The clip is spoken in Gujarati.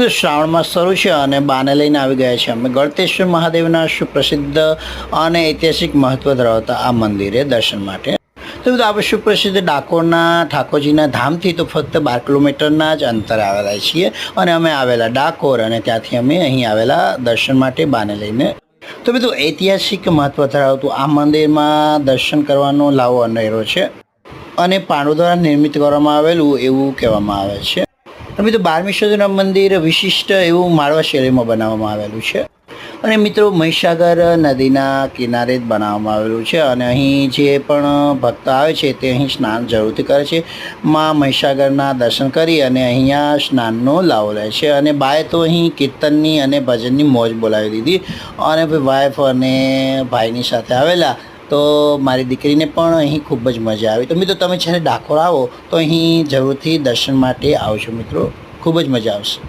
તો શ્રાવણમાં શરૂ છે અને બાને લઈને આવી ગયા છે. અમે ગળતેશ્વર મહાદેવના સુપ્રસિદ્ધ અને ઐતિહાસિક મહત્વ ધરાવતા આ મંદિરે દર્શન માટે. તો બધું આપણે સુપ્રસિદ્ધ ડાકોરના ઠાકોરજીના ધામથી તો ફક્ત બાર કિલોમીટરના જ અંતર આવેલા છીએ અને અમે આવેલા ડાકોર અને ત્યાંથી અમે અહીં આવેલા દર્શન માટે બાને લઈને. તો બધું ઐતિહાસિક મહત્વ ધરાવતું આ મંદિરમાં દર્શન કરવાનો લાવો અનેરો છે અને પાંડુ દ્વારા નિર્મિત કરવામાં આવેલું એવું કહેવામાં આવે છે. અને મિત્રો સદીનું મંદિર વિશિષ્ટ એવું માળવા શૈલીમાં બનાવવામાં આવેલું છે. અને મિત્રો મહીસાગર નદીના કિનારે જ બનાવવામાં આવેલું છે અને અહીં જે પણ ભક્ત આવે છે તે અહીં સ્નાન જરૂરથી કરે છે. માં મહીસાગરના દર્શન કરી અને અહીંયા સ્નાનનો લાવો લે છે અને બાએ તો અહીં કીર્તનની અને ભજનની મોજ બોલાવી દીધી. અને વાઈફ અને ભાઈની સાથે આવેલા તો મારી દીકરીને પણ અહીં ખૂબ જ મજા આવી. તો મિત્રો, તમે જ્યારે ડાકોર આવો, તો અહીં જરૂરથી દર્શન માટે આવજો મિત્રો. ખૂબ જ મજા આવશે.